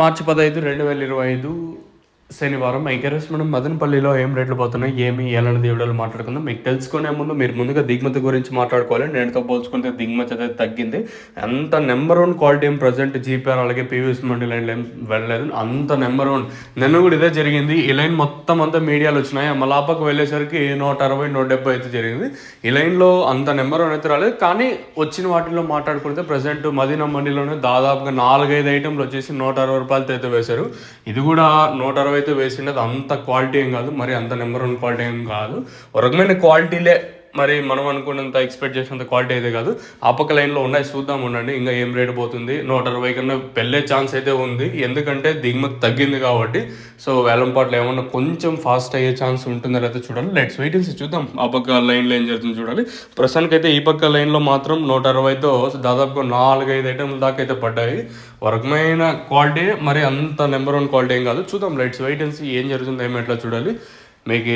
మార్చి పదహైదు రెండు వేల ఇరవై ఐదు శనివారం ఐకరస్ మనం మదనపల్లిలో ఏం రేట్లు పోతున్నాయి ఏమి ఎలాంటి దేవుడాలు మాట్లాడుకుందాం. మీకు తెలుసుకునే ముందు మీరు ముందుగా దిగుమతి గురించి మాట్లాడుకోవాలి. నేనుతో పోల్చుకుంటే దిగుమతి అయితే తగ్గింది. అంత నెంబర్ వన్ క్వాలిటీ ఏం ప్రజెంట్ జీపీఆర్ అలాగే పీవీఎస్ మండి లైన్ ఏం వెళ్ళలేదు. అంత నెంబర్ వన్. నిన్న కూడా ఇదే జరిగింది. ఈ లైన్ మొత్తం అంతా మీడియాలు వచ్చినాయి. మలాపకు వెళ్ళేసరికి నూట అరవై నూట డెబ్బై అయితే జరిగింది. ఈ లైన్లో అంత నెంబర్ వన్ అయితే రాలేదు. కానీ వచ్చిన వాటిలో మాట్లాడుకుంటే ప్రజెంట్ మదీనా మండిలోనే దాదాపుగా నాలుగైదు ఐటెంలు వచ్చేసి నూట అరవై రూపాయలతో అయితే వేశారు. ఇది కూడా నూట అరవై అయితే వేసిండదు అంత క్వాలిటీ ఏం కాదు మరి అంత నెంబర్ వన్ క్వాలిటీ ఏం కాదు. ఒక రకమైన క్వాలిటీలే మరి మనం అనుకున్నంత ఎక్స్పెక్ట్ చేసినంత క్వాలిటీ అయితే కాదు. ఆ పక్క లైన్లో ఉన్నాయి చూద్దాం ఉండండి ఇంకా ఏం రేట్ పోతుంది. నూట అరవై కన్నా వెళ్ళే ఛాన్స్ అయితే ఉంది. ఎందుకంటే దిగుమతి తగ్గింది కాబట్టి సో వేలంపాట్లు ఏమన్నా కొంచెం ఫాస్ట్ అయ్యే ఛాన్స్ ఉంటుందని అయితే చూడాలి. లెట్స్ వెయిట్ అండ్ చూద్దాం. ఆ పక్క లైన్లో ఏం జరుగుతుంది చూడాలి. ప్రస్తుతానికి అయితే ఈ పక్క లైన్లో మాత్రం నూట అరవైతో దాదాపుగా నాలుగైదు ఐటెంల దాకా అయితే పడ్డాయి. వర్గమైన క్వాలిటీ మరి అంత నెంబర్ వన్ క్వాలిటీ ఏం కాదు. చూద్దాం. లెట్స్ వెయిట్ అండ్ ఏం జరుగుతుంది ఏమి ఎట్లా చూడాలి. మీకు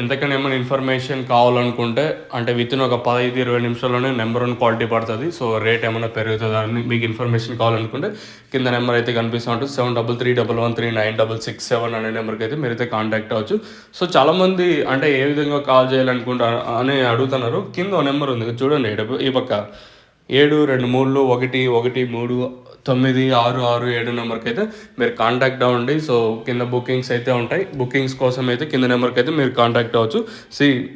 ఎంతకైనా ఏమైనా ఇన్ఫర్మేషన్ కావాలనుకుంటే అంటే విత్ ఇన్ ఒక పదహైదు ఇరవై నిమిషాల్లోనే నెంబర్ వన్ క్వాలిటీ పడుతుంది. సో రేట్ ఏమైనా పెరుగుతుందా అని మీకు ఇన్ఫర్మేషన్ కావాలనుకుంటే కింద నెంబర్ అయితే కనిపిస్తూ ఉంటుంది. Seven double three double one three nine double six seven అనే నెంబర్కి అయితే మీరైతే కాంటాక్ట్ అవ్వచ్చు. సో చాలామంది అంటే ఏ విధంగా కాల్ చేయాలనుకుంటారు అని అడుగుతున్నారు. కింద ఒక నెంబర్ ఉంది. చూడండి ఈ పక్క. ఏడు రెండు మూడు ఒకటి ఒకటి మూడు తొమ్మిది ఆరు ఆరు ఏడు నెంబర్కి అయితే మీరు కాంటాక్ట్ అవ్వండి. సో కింద బుకింగ్స్ అయితే ఉంటాయి. బుకింగ్స్ కోసం అయితే కింద నెంబర్కి అయితే మీరు కాంటాక్ట్ అవ్వచ్చు. సి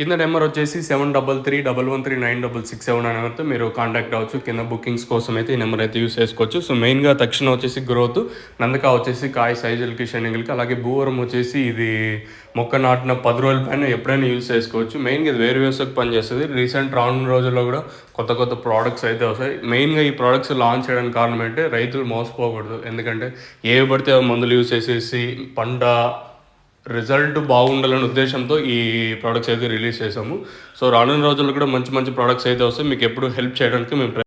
కింద నెంబర్ వచ్చేసి seven double three double one three nine double six seven అనే నెంబర్తో మీరు కాంటాక్ట్ అవ్వచ్చు. కింద బుకింగ్స్ కోసం అయితే ఈ నెంబర్ అయితే యూస్ చేసుకోవచ్చు. సో మెయిన్గా తక్షణ వచ్చేసి గ్రోత్ నందక వచ్చేసి కాయ సైజులకి షనింగిల్కి అలాగే భూవరం వచ్చేసి ఇది మొక్క నాటిన పది రోజుల పైన ఎప్పుడైనా యూస్ చేసుకోవచ్చు. మెయిన్గా ఇది వేరు వ్యవస్థకు పనిచేస్తుంది రీసెంట్ రానున్న రోజుల్లో కూడా కొత్త కొత్త ప్రోడక్ట్స్ అయితే వస్తాయి. మెయిన్గా ఈ ప్రోడక్ట్స్ లాంచ్ చేయడానికి కారణం ఏంటంటే రైతులు మోసపోకూడదు. ఎందుకంటే ఏ పడితే మందులు యూస్ చేసేసి పంట రిజల్ట్ బాగుండాలనే ఉద్దేశంతో ఈ ప్రోడక్ట్స్ అయితే రిలీజ్ చేసాము సో రానున్న రోజుల్లో కూడా మంచి మంచి ప్రోడక్ట్స్ అయితే వస్తాయి. మీకు ఎప్పుడు హెల్ప్ చేయడానికి మేము